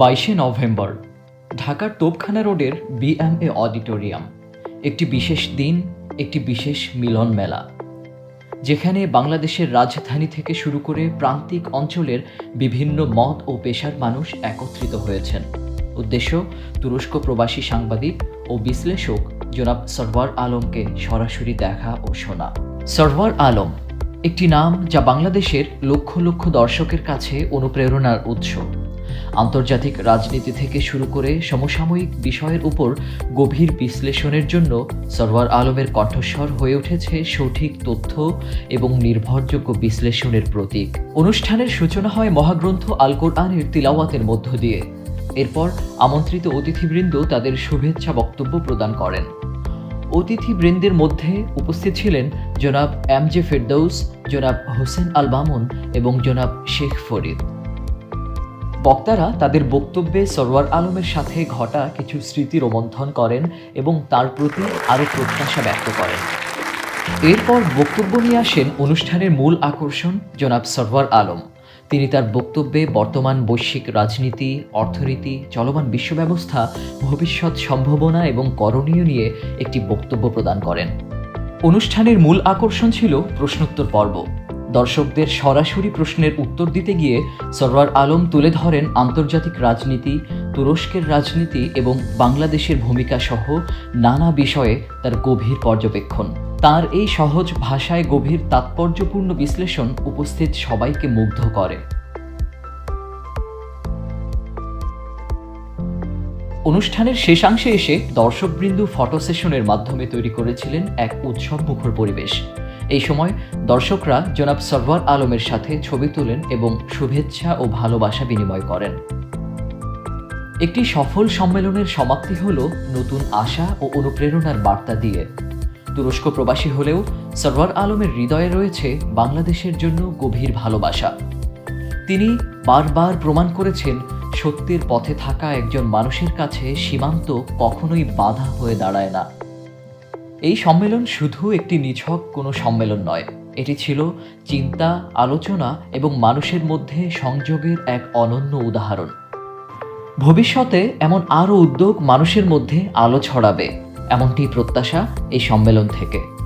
বাইশে নভেম্বর, ঢাকার তোপখানা রোডের বিএমএ অডিটোরিয়াম, একটি বিশেষ দিন, একটি বিশেষ মিলন মেলা, যেখানে বাংলাদেশের রাজধানী থেকে শুরু করে প্রান্তিক অঞ্চলের বিভিন্ন মত ও পেশার মানুষ একত্রিত হয়েছেন। উদ্দেশ্য, তুরস্ক প্রবাসী সাংবাদিক ও বিশ্লেষক জনাব সরওয়ার আলমকে সরাসরি দেখা ও শোনা। সরওয়ার আলম, একটি নাম যা বাংলাদেশের লক্ষ লক্ষ দর্শকের কাছে অনুপ্রেরণার উৎস। আন্তর্জাতিক রাজনীতি থেকে শুরু করে সমসাময়িক বিষয়ের উপর গভীর বিশ্লেষণের জন্য সরওয়ার আলমের কণ্ঠস্বর হয়ে উঠেছে সঠিক তথ্য এবং নির্ভরযোগ্য বিশ্লেষণের প্রতীক। অনুষ্ঠানের সূচনা হয় মহাগ্রন্থ আল কোরআনের তিলাওয়াতের মধ্য দিয়ে। এরপর আমন্ত্রিত অতিথিবৃন্দ তাদের শুভেচ্ছা বক্তব্য প্রদান করেন। অতিথিবৃন্দের মধ্যে উপস্থিত ছিলেন জনাব এম জে ফেরদৌস, জনাব হোসেন আল মামুন এবং জনাব শেখ ফরিদ। বক্তারা তাদের বক্তব্যে সরওয়ার আলমের সাথে ঘটা কিছু স্মৃতি রোমন্থন করেন এবং তার প্রতি আরও প্রত্যাশা ব্যক্ত করেন। এরপর বক্তব্য নিয়ে আসেন অনুষ্ঠানের মূল আকর্ষণ জনাব সরওয়ার আলম। তিনি তার বক্তব্যে বর্তমান বৈশ্বিক রাজনীতি, অর্থনীতি, চলমান বিশ্ব ব্যবস্থা, ভবিষ্যৎ সম্ভাবনা এবং করণীয় নিয়ে একটি বক্তব্য প্রদান করেন। অনুষ্ঠানের মূল আকর্ষণ ছিল প্রশ্নোত্তর পর্ব। দর্শকদের সরাসরি প্রশ্নের উত্তর দিতে গিয়ে সরওয়ার আলম তুলে ধরেন আন্তর্জাতিক রাজনীতি, তুরস্কের রাজনীতি এবং বাংলাদেশের ভূমিকা সহ নানা বিষয়ে তার গভীর পর্যবেক্ষণ। তার এই সহজ ভাষায় গভীর তাৎপর্যপূর্ণ বিশ্লেষণ উপস্থিত সবাইকে মুগ্ধ করে। অনুষ্ঠানের শেষাংশে এসে দর্শকবৃন্দ ফটো সেশনের মাধ্যমে তৈরি করেছিলেন এক উৎসব মুখর পরিবেশ। এই সময় দর্শকরা জনাব সরওয়ার আলমের সাথে ছবি তোলেন এবং শুভেচ্ছা ও ভালোবাসা বিনিময় করেন। একটি সফল সম্মেলনের সমাপ্তি হল নতুন আশা ও অনুপ্রেরণার বার্তা দিয়ে। তুরস্ক প্রবাসী হলেও সরওয়ার আলমের হৃদয়ে রয়েছে বাংলাদেশের জন্য গভীর ভালোবাসা। তিনি বারবার প্রমাণ করেছেন সত্যের পথে থাকা একজন মানুষের কাছে সীমান্ত কখনোই বাধা হয়ে দাঁড়ায় না। এই সম্মেলন শুধু একটি নিছক কোনো সম্মেলন নয়। এটি ছিল চিন্তা, আলোচনা এবং মানুষের মধ্যে সংযোগের এক অনন্য উদাহরণ। ভবিষ্যতে এমন আরও উদ্যোগ মানুষের মধ্যে আলো ছড়াবে, এমনটি প্রত্যাশা এই সম্মেলন থেকে।